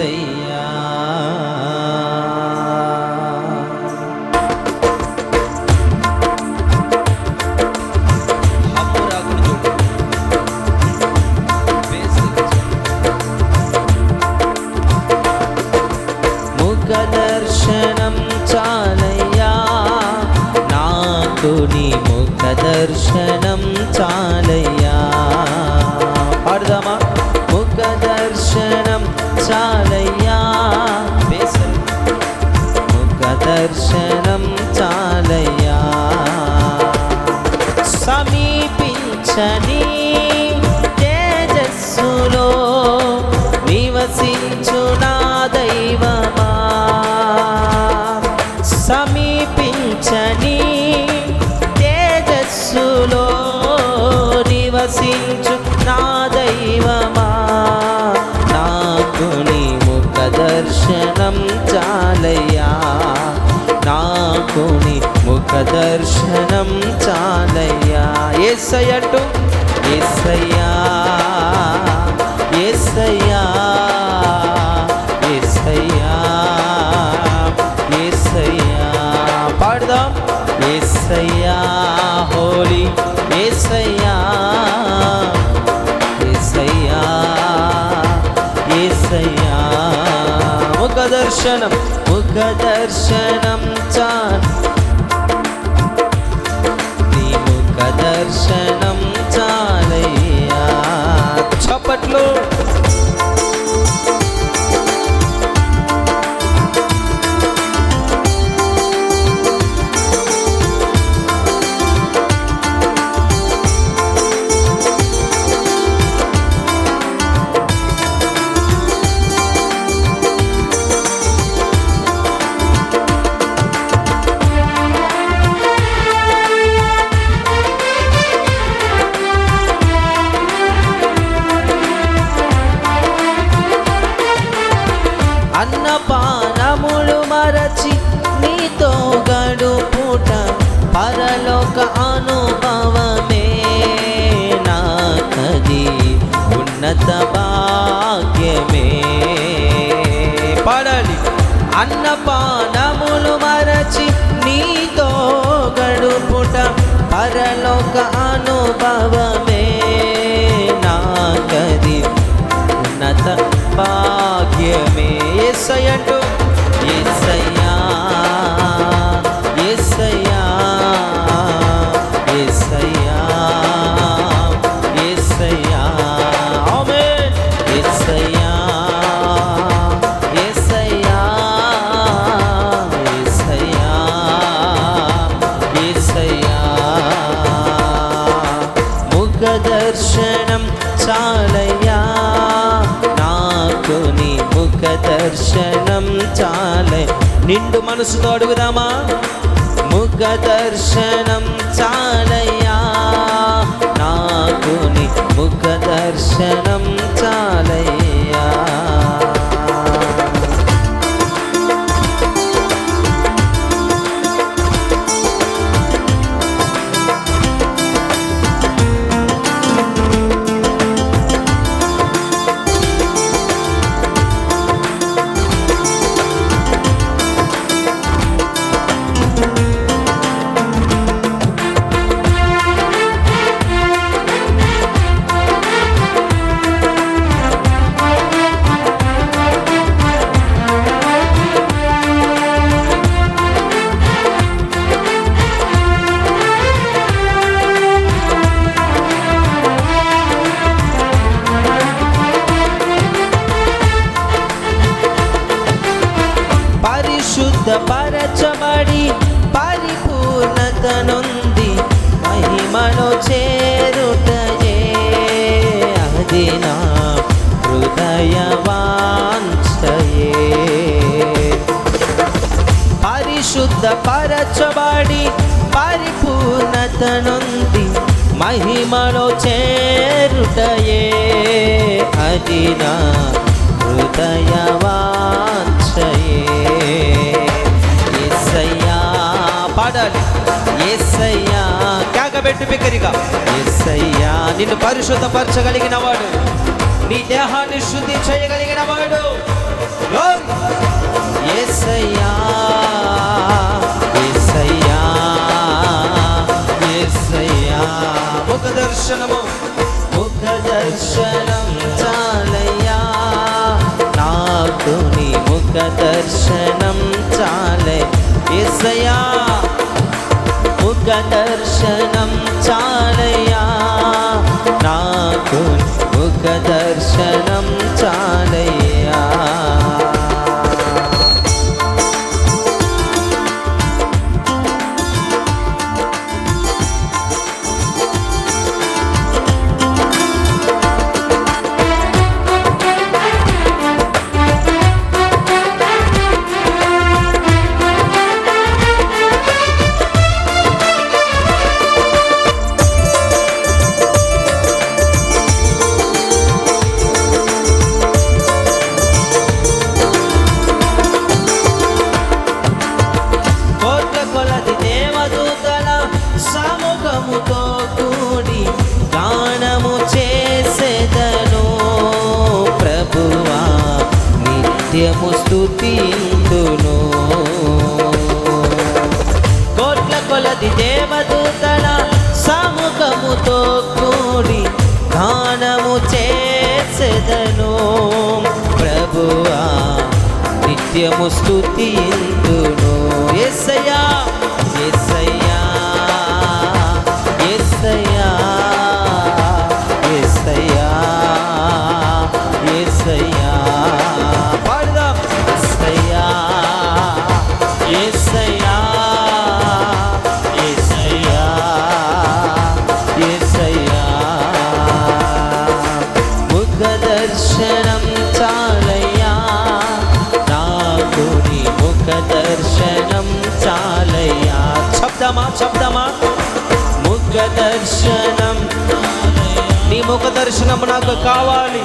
सैया मुखदर्शनं चालया। नातुनि मुखदर्शन సమీపించని తేజస్సులో నివసించు నా దైవమా. సమీపించని తేజస్సులో నివసించు నా దైవమా. నాకు ముఖ దర్శన దర్శనం చాలయ్యా ఎస్సయ్యటు ఎస్సయ్యా ఎస్సయ్యా ఎస్సయ్యా ఎస్సయ్యా పాడదాం ఎస్సయ్యా హోలీ ఎస్సయ్యా ఎస్సయ్యా ఎస్సయ్యా ముఖ దర్శనం ముఖ దర్శనం చా పరలోక అనుభవమే నాకది ఉన్నత భాగ్యమే. ఎస్సయ్యంటూ నీ ముఖ దర్శనం చాలే. నిండు మనసుతో అడుగుదామా? ముఖ దర్శనం చాలయ్యా. నాకు నీ ముఖ పరచబడి పరిపూర్ణత నొంది మహిమలో చేరుటయే అది నా హృదయ ఎస్సయ్యా పాడాలి. ఎస్సయ్యా కేకబెట్టు బిక్కరిగా. ఎస్సయ్యా నిన్ను పరిశుద్ధపరచగలిగిన వాడు నీ దేహాన్ని శుద్ధి చేయగలిగిన వాడు Glory. ఎస్సయ్యా ముఖ దర్శనము ముఖ దర్శనం చాలయ్యా. నాకు నీ ముఖ దర్శనం చాలే ఎస్సయ్యా ముఖ దర్శనం చాలయ్యా. నాకు నిత్యము స్తుతిందును. కోట్ల కొలది దేవదూతల సముఖముతో కూడి గానము చేసెదను. ప్రభువా నిత్యము స్తుతిందును. శబ్దమా? ముఖ దర్శనం నీ ముఖ దర్శనం నాకు కావాలి.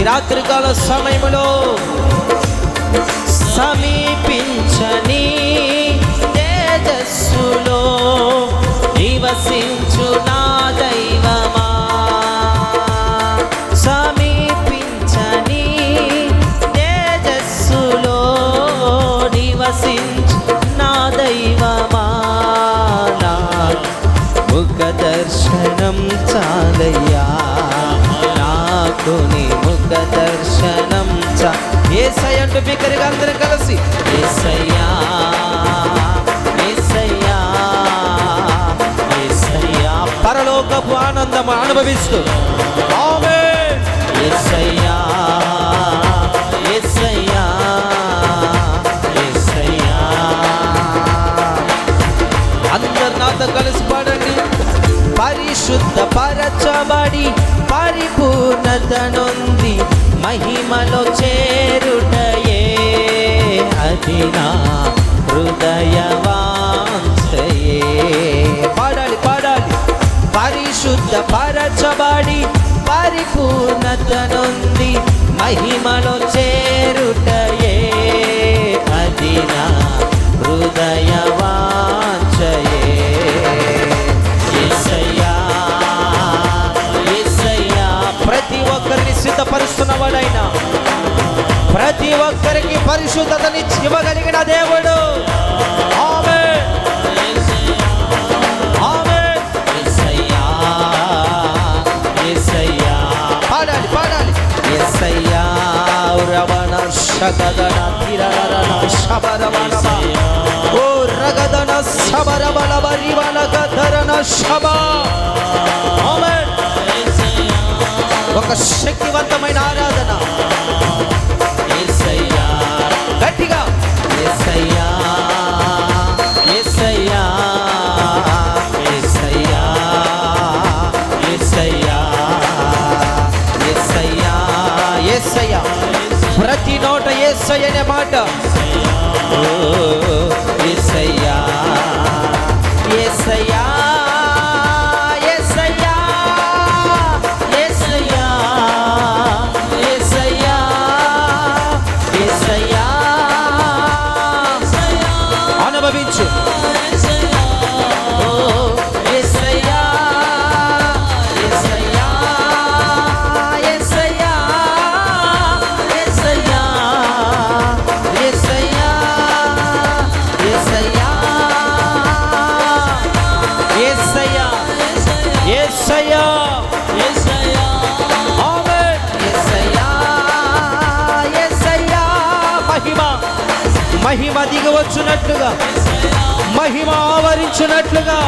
ఈ రాత్రికాల సమయంలో సమీపించని తేజస్సులో నివసించు నా ఏసై అంటూ బిగ్గరగా అందరూ కలిసి. ఏసయ్యా ఏసయ్యా ఏసయ్యా. పరలోకపు ఆనందం అనుభవిస్తూ. ఆమేన్. ఏసయ్యా ఏసయ్యా ఏసయ్యా. అందరు నాతో కలిసి పాడండి. పరిశుద్ధ పరచబడి పరిపూర్ణత నొంది మహిమలో చేరుటయే. అది నా హృదయవాంఛయే. పాడాలి పాడాలి. పరిశుద్ధ పరచబడి పరిపూర్ణత నొంది మహిమలో చేరు పరిశుద్ధతని ఇవ్వగలిగిన దేవుడు ఆమేన్. ఆమేన్. యేసయ్యా, పాడాలి పాడాలి యేసయ్యా, రవణ శగదన తిరరరణ శబరవనమ. ఓ రగదన శబరబలబ రివన గధరణ శబ. ఒక శక్తివంతమైన ఆరాధన ప్రతి నోట యేసయ్య అనే మాట. ఓ యేసయ్యా వచ్చునట్లుగా మహిమ ఆవరించినట్లుగా